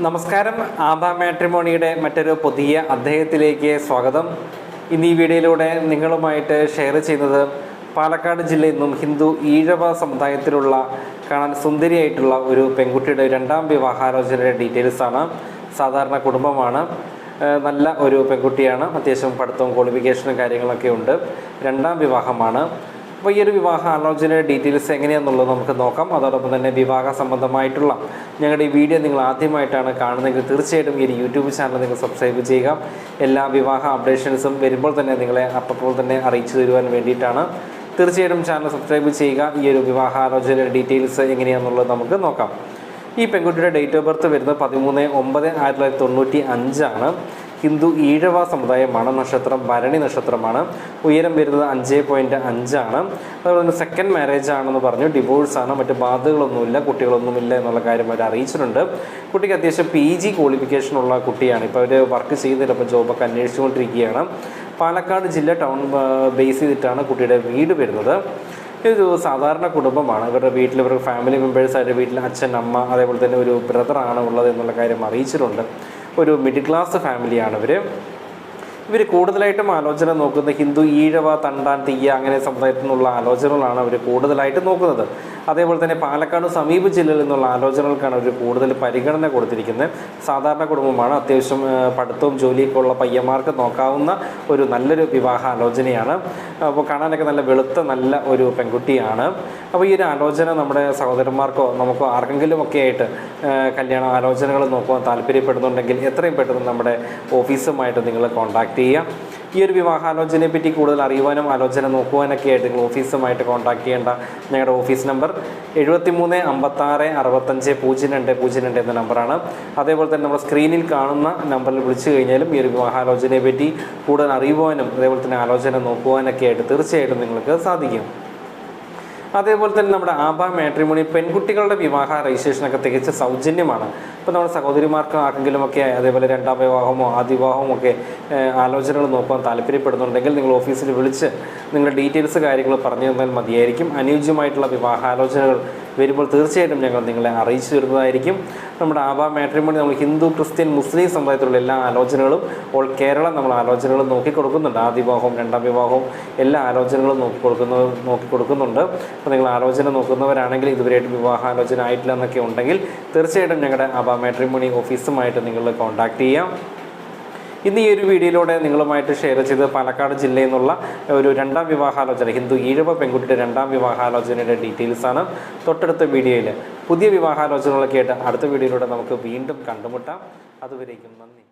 നമസ്കാരം. ആബ മാട്രിമോണിയുടെ മറ്റൊരു പുതിയ അദ്ദേഹത്തിലേക്ക് സ്വാഗതം. ഇന്ന് ഈ വീഡിയോയിലൂടെ നിങ്ങളുമായിട്ട് ഷെയർ ചെയ്യുന്നത് പാലക്കാട് ജില്ലയിൽ നിന്നും ഹിന്ദു ഈഴവ സമുദായത്തിലുള്ള കാണാൻ സുന്ദരിയായിട്ടുള്ള ഒരു പെൺകുട്ടിയുടെ രണ്ടാം വിവാഹാലോചനയുടെ ഡീറ്റെയിൽസ് ആണ്. സാധാരണ കുടുംബമാണ്. നല്ല ഒരു പെൺകുട്ടിയാണ്. അത്യാവശ്യം പഠിത്തവും ക്വാളിഫിക്കേഷനും കാര്യങ്ങളൊക്കെ ഉണ്ട്. രണ്ടാം വിവാഹമാണ്. അപ്പോൾ ഈ ഒരു വിവാഹ ആലോചനയുടെ ഡീറ്റെയിൽസ് എങ്ങനെയാണെന്നുള്ളത് നമുക്ക് നോക്കാം. അതോടൊപ്പം തന്നെ വിവാഹ സംബന്ധമായിട്ടുള്ള ഞങ്ങളുടെ ഈ വീഡിയോ നിങ്ങൾ ആദ്യമായിട്ടാണ് കാണുന്നതെങ്കിൽ തീർച്ചയായിട്ടും ഈ ഒരു യൂട്യൂബ് ചാനൽ നിങ്ങൾ സബ്സ്ക്രൈബ് ചെയ്യുക. എല്ലാ വിവാഹ അപ്ഡേഷൻസും വരുമ്പോൾ തന്നെ നിങ്ങളെ അപ്പോൾ തന്നെ അറിയിച്ചു തരുവാൻ വേണ്ടിയിട്ടാണ്. തീർച്ചയായിട്ടും ചാനൽ സബ്സ്ക്രൈബ് ചെയ്യുക. ഈ ഒരു വിവാഹ ആലോചനയുടെ ഡീറ്റെയിൽസ് എങ്ങനെയാണെന്നുള്ളത് നമുക്ക് നോക്കാം. ഈ പെൺകുട്ടിയുടെ ഡേറ്റ് ഓഫ് ബർത്ത് വരുന്നത് പതിമൂന്ന് ഒമ്പത് ആയിരത്തി തൊള്ളായിരത്തി തൊണ്ണൂറ്റി അഞ്ചാണ്. ഹിന്ദു ഈഴവ സമുദായമാണ്. നക്ഷത്രം ഭരണി നക്ഷത്രമാണ്. ഉയരം വരുന്നത് അഞ്ച് പോയിന്റ് അഞ്ചാണ്. അതുപോലെ തന്നെ സെക്കൻഡ് മാരേജ് ആണെന്ന് പറഞ്ഞു. ഡിവോഴ്സ് ആണ്. മറ്റ് ബാധകളൊന്നുമില്ല. കുട്ടികളൊന്നുമില്ല എന്നുള്ള കാര്യം അവർ അറിയിച്ചിട്ടുണ്ട്. കുട്ടിക്ക് അത്യാവശ്യം പി ജി ക്വാളിഫിക്കേഷൻ ഉള്ള കുട്ടിയാണ്. ഇപ്പോൾ അവർ വർക്ക് ചെയ്യുന്നില്ല ഇപ്പോൾ ജോബൊക്കെ അന്വേഷിച്ചുകൊണ്ടിരിക്കുകയാണ്. പാലക്കാട് ജില്ല ടൗൺ ബേസ് ചെയ്തിട്ടാണ് കുട്ടിയുടെ വീട് വരുന്നത്. ഇതൊരു സാധാരണ കുടുംബമാണ്. ഇവരുടെ വീട്ടിൽ ഇവരുടെ ഫാമിലി മെമ്പേഴ്സ് ആയിട്ട് വീട്ടിൽ അച്ഛൻ അമ്മ അതേപോലെ തന്നെ ഒരു ബ്രദറാണ് ഉള്ളത് എന്നുള്ള കാര്യം അറിയിച്ചിട്ടുണ്ട്. ഒരു മിഡിൽ ക്ലാസ് ഫാമിലിയാണ് ഇവർ ഇവർ കൂടുതലായിട്ടും ആലോചന നോക്കുന്നത് ഹിന്ദു ഈഴവ തണ്ടാൻ തീയ അങ്ങനെ സമുദായത്തിൽ നിന്നുള്ള ആലോചനകളാണ് അവർ കൂടുതലായിട്ട് നോക്കുന്നത്. അതേപോലെ തന്നെ പാലക്കാട് സമീപ ജില്ലയിൽ നിന്നുള്ള ആലോചനകൾക്കാണ് അവർ കൂടുതൽ പരിഗണന കൊടുത്തിരിക്കുന്നത്. സാധാരണ കുടുംബമാണ്. അത്യാവശ്യം പഠിത്തവും ജോലിയൊക്കെ ഉള്ള പയ്യന്മാർക്ക് നോക്കാവുന്ന ഒരു നല്ലൊരു വിവാഹ ആലോചനയാണ്. അപ്പോൾ കാണാനൊക്കെ നല്ല വെളുത്ത നല്ല ഒരു പെൺകുട്ടിയാണ്. അപ്പോൾ ഈ ഒരു ആലോചന നമ്മുടെ സഹോദരന്മാർക്കോ നമുക്കോ ആർക്കെങ്കിലും ഒക്കെ ആയിട്ട് കല്യാണ ആലോചനകൾ നോക്കുവാൻ താല്പര്യപ്പെടുന്നുണ്ടെങ്കിൽ എത്രയും പെട്ടെന്ന് നമ്മുടെ ഓഫീസുമായിട്ട് നിങ്ങൾ കോൺടാക്ട് ചെയ്യുക. ഈ ഒരു വിവാഹാലോചനയെ പറ്റി കൂടുതൽ അറിയുവാനും ആലോചന നോക്കുവാനൊക്കെ ആയിട്ട് നിങ്ങൾ ഓഫീസുമായിട്ട് കോൺടാക്ട് ചെയ്യേണ്ട ഞങ്ങളുടെ ഓഫീസ് നമ്പർ എഴുപത്തി മൂന്ന് അമ്പത്താറ് അറുപത്തഞ്ച് പൂജ്യം രണ്ട് പൂജ്യം രണ്ട് എന്ന നമ്പറാണ്. അതേപോലെ തന്നെ നമ്മുടെ സ്ക്രീനിൽ കാണുന്ന നമ്പറിൽ വിളിച്ചു കഴിഞ്ഞാലും ഈ ഒരു വിവാഹാലോചനയെ പറ്റി കൂടുതൽ അറിയുവാനും അതേപോലെ തന്നെ ആലോചന നോക്കുവാനൊക്കെ ആയിട്ട് തീർച്ചയായിട്ടും നിങ്ങൾക്ക് സാധിക്കും. അതേപോലെ തന്നെ നമ്മുടെ ആഭ മാട്രിമോണി പെൺകുട്ടികളുടെ വിവാഹ രജിസ്ട്രേഷനൊക്കെ തികച്ച സൗജന്യമാണ്. ഇപ്പോൾ നമ്മുടെ സഹോദരിമാർക്ക് ആർക്കെങ്കിലും ഒക്കെ അതേപോലെ രണ്ടാം വിവാഹമോ ആദ്യ വിവാഹമോ ഒക്കെ ആലോചനകൾ നോക്കാൻ താല്പര്യപ്പെടുന്നുണ്ടെങ്കിൽ നിങ്ങൾ ഓഫീസിൽ വിളിച്ച് നിങ്ങളുടെ ഡീറ്റെയിൽസ് കാര്യങ്ങൾ പറഞ്ഞു തന്നാൽ മതിയായിരിക്കും. അനുയോജ്യമായിട്ടുള്ള വിവാഹാലോചനകൾ വരുമ്പോൾ തീർച്ചയായിട്ടും ഞങ്ങൾ നിങ്ങളെ അറിയിച്ചു തരുന്നതായിരിക്കും. നമ്മുടെ ആവാ മാട്രിമോണി നമ്മൾ ഹിന്ദു ക്രിസ്ത്യൻ മുസ്ലിം സമുദായത്തിലുള്ള എല്ലാ ആലോചനകളും ഓൾ കേരള നമ്മൾ ആലോചനകൾ നോക്കി കൊടുക്കുന്നുണ്ട് ആദ്യ വിവാഹവും രണ്ടാം വിവാഹവും എല്ലാ ആലോചനകളും നോക്കി കൊടുക്കുന്ന നോക്കി കൊടുക്കുന്നുണ്ട്. അപ്പോൾ നിങ്ങൾ ആലോചന നോക്കുന്നവരാണെങ്കിൽ ഇതുവരെയായിട്ട് വിവാഹാലോചന ആയിട്ടില്ല എന്നൊക്കെ ഉണ്ടെങ്കിൽ തീർച്ചയായിട്ടും ഞങ്ങളുടെ ആഭ മാട്രിമോണി ഓഫീസുമായിട്ട് നിങ്ങൾ കോൺടാക്റ്റ് ചെയ്യാം. ഇന്ന് ഈ ഒരു വീഡിയോയിലൂടെ നിങ്ങളുമായിട്ട് ഷെയർ ചെയ്ത് പാലക്കാട് ജില്ലയിൽ നിന്നുള്ള ഒരു രണ്ടാം വിവാഹാലോചന ഹിന്ദു ഈഴവ പെൺകുട്ടിയുടെ രണ്ടാം വിവാഹാലോചനയുടെ ഡീറ്റെയിൽസാണ് തൊട്ടടുത്ത വീഡിയോയിൽ പുതിയ വിവാഹാലോചനകളൊക്കെ ആയിട്ട് അടുത്ത വീഡിയോയിലൂടെ നമുക്ക് വീണ്ടും കണ്ടുമുട്ടാം. അതുവരേക്കും നന്ദി.